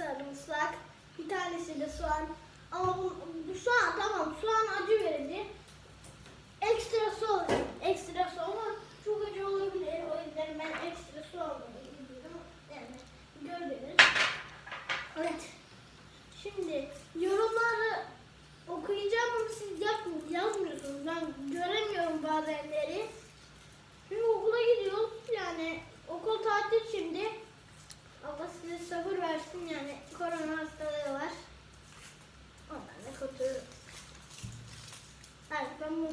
sarımsak, bir tanesi de soğan. Ama bu, bu soğan tamam soğan acı verici. Ekstra soğan, ekstra soğan ama çok acı olabilir. O yüzden ben ekstra soğan diyorum. Yani gördünüz. Evet. Şimdi yorumları okuyacağım ama siz yapmıyorsunuz. Ben göremiyorum bazen de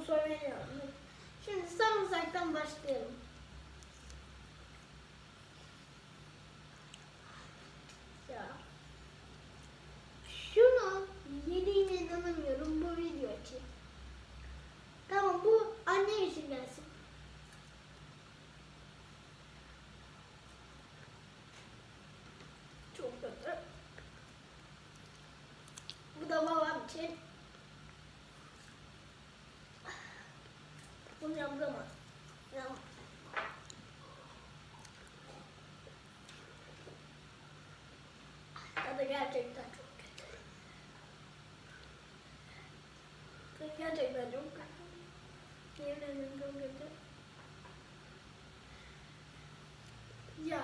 Söyleyemiyorum. Şimdi sarımsaktan başlayalım. Ya. Şunu yediğime inanamıyorum bu video için. Tamam bu annem için gelsin. Çok kötü. Bu da babam için. Yapamam. Yapamam. Tadı gerçekten çok kötü. Gerçekten çok kötü. Yemin ederim çok kötü. Ya